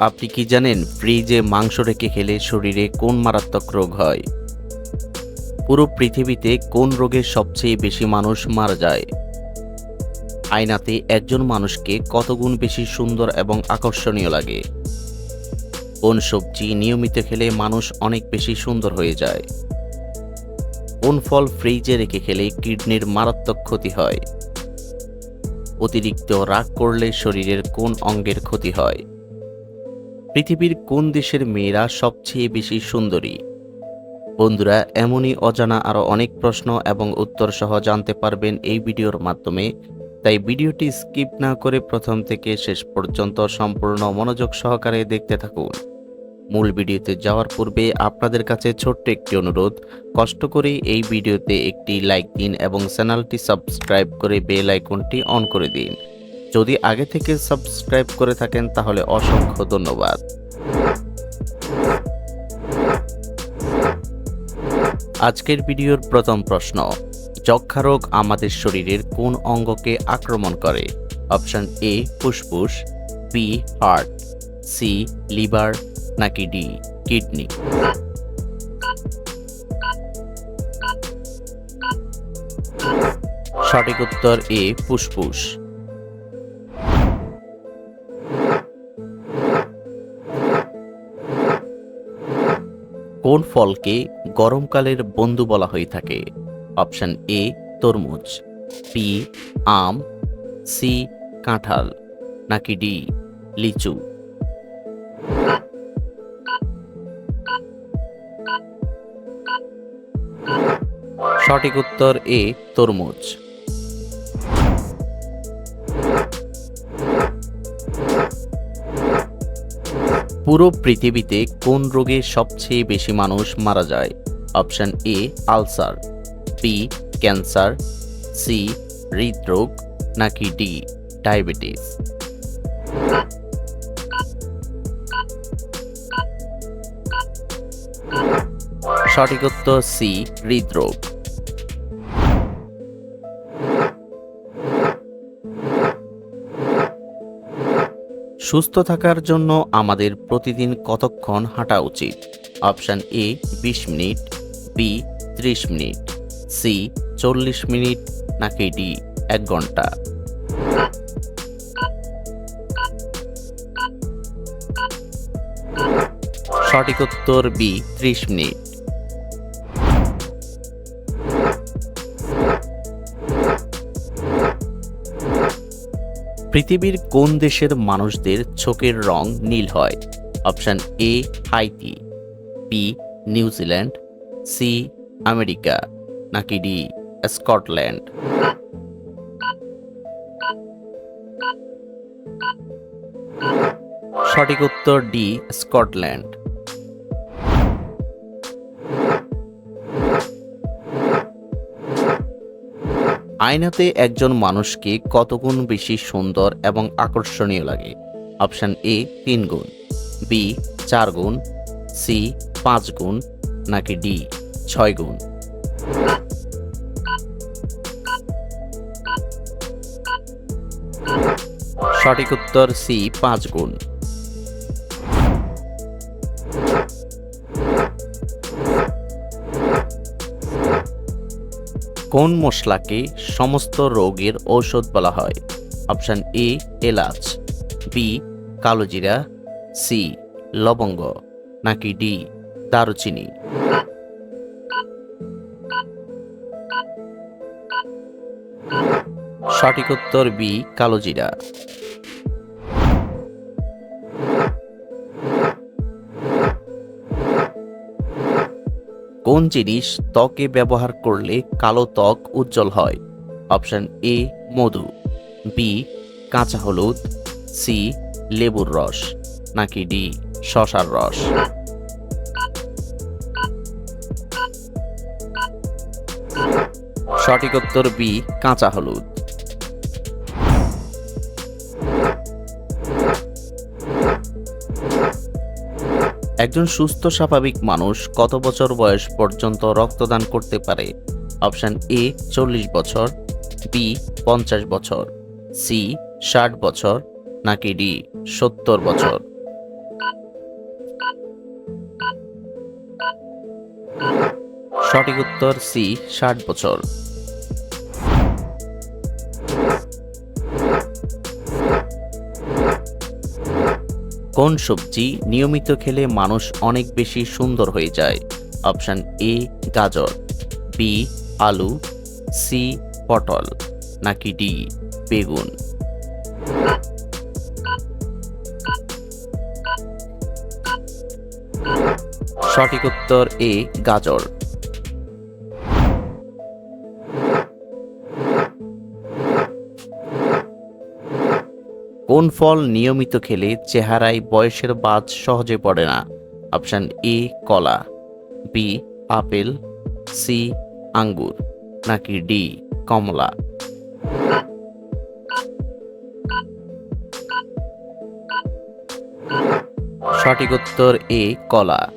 আপনি কি জানেন ফ্রিজে মাংস রেখে খেলে শরীরে কোন মারাত্মক রোগ হয়? পুরো পৃথিবীতে কোন রোগে সবচেয়ে বেশি মানুষ মারা যায়? আয়নাতে একজন মানুষকে কতগুণ বেশি সুন্দর এবং আকর্ষণীয় লাগে? কোন সবজি নিয়মিত খেলে মানুষ অনেক বেশি সুন্দর হয়ে যায়? কোন ফল ফ্রিজে রেখে খেলে কিডনির মারাত্মক ক্ষতি হয়? অতিরিক্ত রাগ করলে শরীরের কোন অঙ্গের ক্ষতি হয়? পৃথিবীর কোন দেশের মেয়েরা সবচেয়ে বেশি সুন্দরী? বন্ধুরা, এমনই অজানা আরও অনেক প্রশ্ন এবং উত্তর সহ জানতে পারবেন এই ভিডিওর মাধ্যমে। তাই ভিডিওটি স্কিপ না করে প্রথম থেকে শেষ পর্যন্ত সম্পূর্ণ মনোযোগ সহকারে দেখতে থাকুন। মূল ভিডিওতে যাওয়ার পূর্বে আপনাদের কাছে ছোট্ট একটি অনুরোধ, কষ্ট করে এই ভিডিওতে একটি লাইক দিন এবং চ্যানেলটি সাবস্ক্রাইব করে বেল আইকনটি অন করে দিন। যদি আগে থেকে সাবস্ক্রাইব করে থাকেন, তাহলে অসংখ্য ধন্যবাদ। আজকের ভিডিওর প্রথম প্রশ্ন যক্ষা রোগ আমাদের শরীরের কোন অঙ্গকে আক্রমণ করে? অপশন এ, ফুসফুস, বি, হার্ট, সি, লিভার, নাকি ডি, কিডনি? সঠিক উত্তর এ, ফুসফুস। কোন ফলকে গরমকালের বন্ধু বলা হয়ে থাকে? অপশন এ, তরমুজ বি আম সি কাঁঠাল, নাকি ডি লিচু? সঠিক উত্তর এ, তরমুজ। পুরো পৃথিবীতে কোন রোগে সবচেয়ে বেশি মানুষ মারা যায়? Option A, ulcer B cancer C হৃদরোগ, নাকি ডি ডায়াবেটিস? সঠিক উত্তর সি হৃদরোগ। সুস্থ থাকার জন্য আমাদের প্রতিদিন কতক্ষণ হাঁটা উচিত? অপশান এ, বিশ মিনিট, বি, ত্রিশ মিনিট, সি, চল্লিশ মিনিট, নাকি ডি, এক ঘণ্টা। সঠিক উত্তর বি, ত্রিশ মিনিট। পৃথিবীর কোন দেশের মানুষদের চোখের রং নীল হয়? Option A Haiti B New Zealand C, America, নাকি ডি, স্কটল্যান্ড? সঠিক উত্তর ডি, স্কটল্যান্ড। আয়নাতে একজন মানুষকে কত গুণ বেশি সুন্দর এবং আকর্ষণীয় লাগে? অপশান এ, তিন গুণ, বি, চার গুণ, সি, পাঁচ গুণ, নাকি ডি, ছয় গুণ? সঠিক উত্তর সি, পাঁচ গুণ। কোন মশলাকে সমস্ত রোগের ঔষধ বলা হয়? অপশান এ, এলাচ বি কালোজিরা সি লবঙ্গ, নাকি ডি দারুচিনি। সঠিক উত্তর বি কালোজিরা কোন জিনিস ত্বকে ব্যবহার করলে কালো ত্বক উজ্জ্বল হয়? Option A, Madhu. বি, কাঁচা হলুদ। সি, লেবুর রস। নাকি ডি, শশার রস। সঠিক উত্তর বি, কাঁচা হলুদ। একজন সুস্থ, স্বাভাবিক মানুষ কত বছর বয়স পর্যন্ত রক্তদান করতে পারে? অপশান এ, চল্লিশ বছর, বি, পঞ্চাশ বছর, সি, ষাট বছর, নাকি ডি, সত্তর বছর? সঠিক উত্তর সি, ষাট বছর। কোন সবজি নিয়মিত খেলে মানুষ অনেক বেশি সুন্দর হয়ে যায়? অপশান এ, গাজর, বি, আলু, সি, পটল, নাকি ডি, বেগুন? সঠিক উত্তর এ, গাজর। কোন ফল নিয়মিত খেলে চেহারায় বয়সের বাজ সহজে পড়ে না? অপশান এ, কলা। B apple. সি আঙ্গুর। নাকি ডি কমলা। সঠিক উত্তর এ, কলা।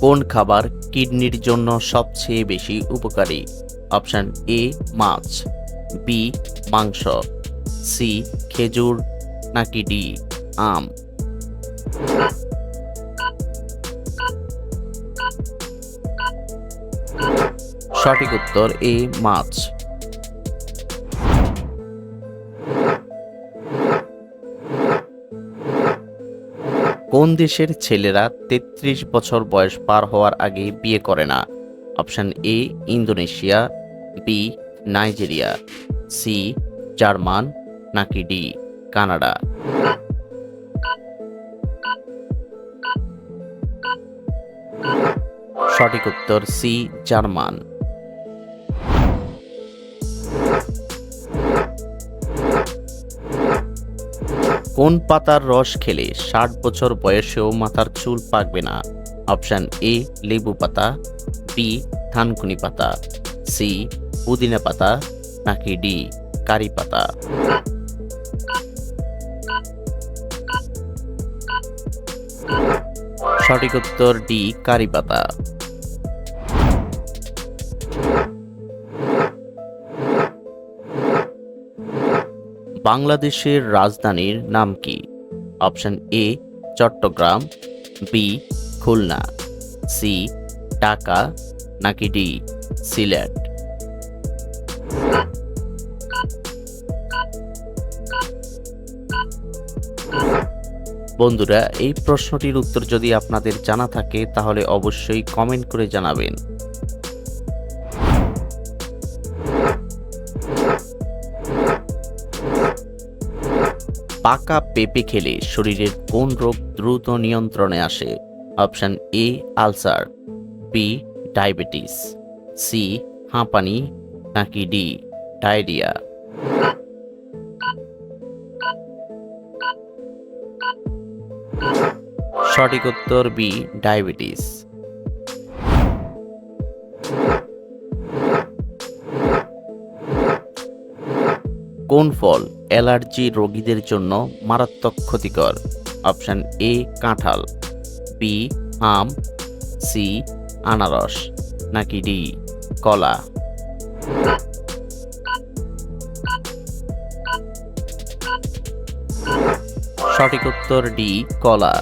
কোন খাবার কিডনির জন্য সবচেয়ে বেশি উপকারী। অপশান এ, মাছ। বি, মাংস। সি, খেজুর নাকি ডি, আম। সঠিক উত্তর এ, মাছ। কোন দেশের ছেলেরা ৩৩ বছর বয়স পার হওয়ার আগে বিয়ে করে না? Option A, Indonesia, B, Nigeria, C, German, নাকি ডি, কানাডা? সঠিক উত্তর সি, জার্মান। কোন পাতার রস খেলে ষাট বছর বয়সেও মাথার চুল পাকবে না? অপশান এ, লেবু পাতা, বি থানকুনি পাতা, সি, পুদিনা পাতা, নাকি ডি, কারি পাতা? সঠিক উত্তর ডি, কারি পাতা। বাংলাদেশের রাজধানীর নাম কি? Option A, Chattogram, B, Khulna, C, Dhaka, নাকি ডি, সিলেট? বন্ধুরা, এই প্রশ্নটির উত্তর যদি আপনাদের জানা থাকে, তাহলে অবশ্যই কমেন্ট করে জানাবেন। পাকা পেঁপে খেলে শরীরের কোন রোগ দ্রুত নিয়ন্ত্রণে আসে? Option A, ulcer, B, diabetes, C, হাঁপানি, নাকি ডি, ডায়রিয়া? সঠিক উত্তর বি, ডায়াবেটিস। কোন ফল অ্যালার্জি রোগীদের জন্য মারাত্মক ক্ষতিকর। অপশান এ, কাঁঠাল, বি আম সি, আনারস, নাকি ডি, কলা। সঠিক উত্তর ডি, কলা।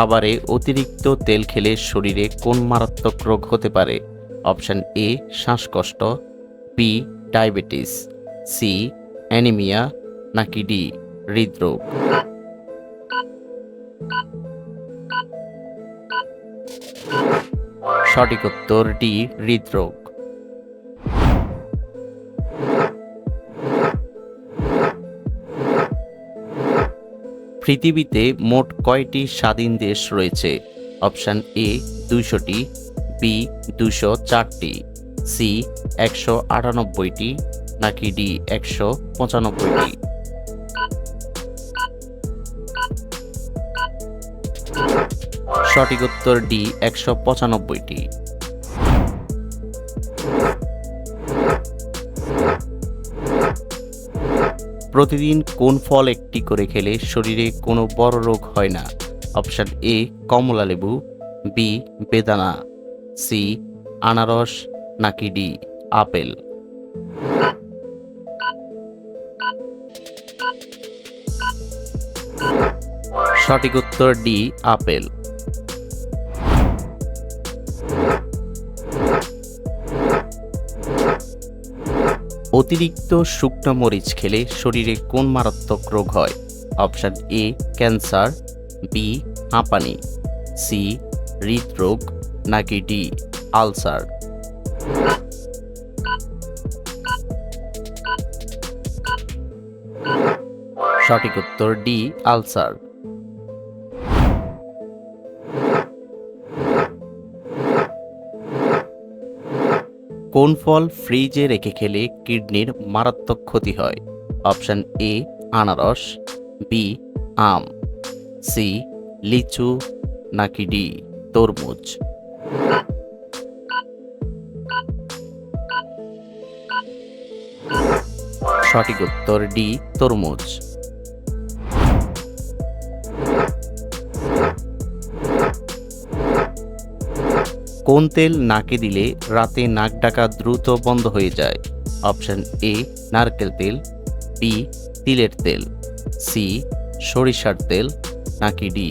খাবারে অতিরিক্ত তেল খেলে শরীরে কোন মারাত্মক রোগ হতে পারে? অপশান এ, শ্বাসকষ্ট বি ডায়াবেটিস সি অ্যানিমিয়া, নাকি ডি হৃদরোগ। সঠিক উত্তর ডি হৃদরোগ। পৃথিবীতে মোট কয়টি স্বাধীন দেশ রয়েছে? অপশান এ দুইশোটি, বি দুশো চারটি, সি একশো আটানব্বইটি, নাকি ডি একশো পঁচানব্বইটি? সঠিক উত্তর ডি একশো পঁচানব্বইটি। প্রতিদিন কোন ফল একটি করে খেলে শরীরে কোনো বড় রোগ হয় না? অপশান এ, কমলা লেবু, বি, বেদানা, সি, আনারস, নাকি ডি, আপেল। সঠিক উত্তর ডি, আপেল। অতিরিক্ত শুকনো মরিচ খেলে শরীরে কোন মারাত্মক রোগ হয়? অপশান এ, ক্যান্সার, বি, হাঁপানি, সি, হৃদরোগ, নাকি ডি, আলসার। সঠিক উত্তর ডি, আলসার। কোন ফল ফ্রিজে রেখে খেলে কিডনির মারাত্মক ক্ষতি হয়? অপশান এ, আনারস, বি, আম, সি, লিচু, নাকি ডি, তরমুজ? সঠিক উত্তর ডি, তরমুজ। কোন তেল নাকে দিলে রাতে নাক ডাকা দ্রুত বন্ধ হয়ে যায়? অপশন এ, নারকেল তেল, বি, তিলের তেল, সি, সরিষার তেল, নাকি ডি,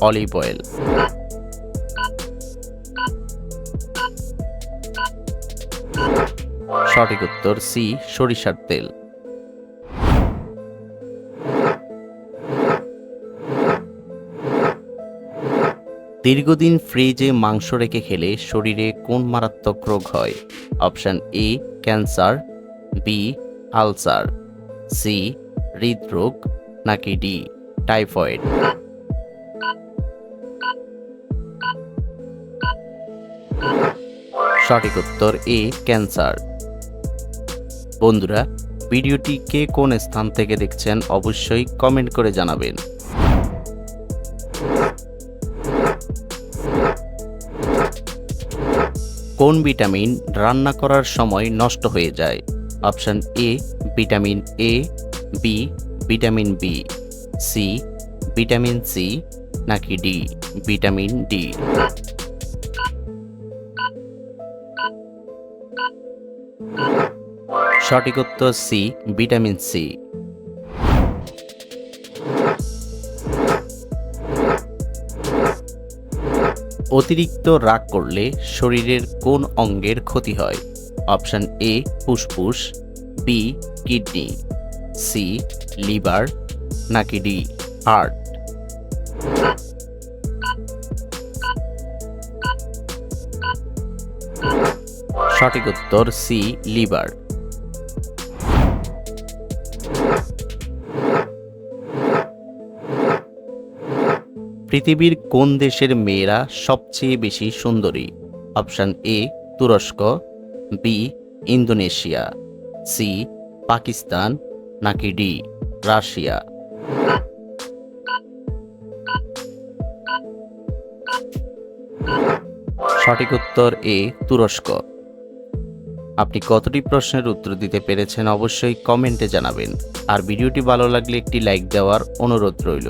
অলিভ অয়েল। সঠিক উত্তর সি, সরিষার তেল। দীর্ঘদিন ফ্রিজে মাংস রেখে খেলে শরীরে কোন মারাত্মক রোগ হয়? Option A, cancer, B, ulcer, C, হৃদরোগ, নাকি ডি, টাইফয়েড? সঠিক উত্তর এ, ক্যান্সার। বন্ধুরা, ভিডিওটি কে কোন স্থান থেকে দেখছেন অবশ্যই কমেন্ট করে জানাবেন। কোন ভিটামিন রান্না করার সময় নষ্ট হয়ে যায়? Option A, vitamin A, B, vitamin B, C, vitamin C, নাকি ডি, ভিটামিন ডি। সঠিক উত্তর সি, ভিটামিন সি। অতিরিক্ত রাগ করলে শরীরের কোন অঙ্গের ক্ষতি হয়? অপশান এ ফুসফুস বি কিডনি সি লিভার, নাকি ডি হার্ট? সঠিক উত্তর সি লিভার। পৃথিবীর কোন দেশের মেয়েরা সবচেয়ে বেশি সুন্দরী? অপশন এ, তুরস্ক, বি, ইন্দোনেশিয়া, সি, পাকিস্তান, নাকি ডি, রাশিয়া? সঠিক উত্তর এ, তুরস্ক। আপনি কতটি প্রশ্নের উত্তর দিতে পেরেছেন অবশ্যই কমেন্টে জানাবেন। আর ভিডিওটি ভালো লাগলে একটি লাইক দেওয়ার অনুরোধ রইল।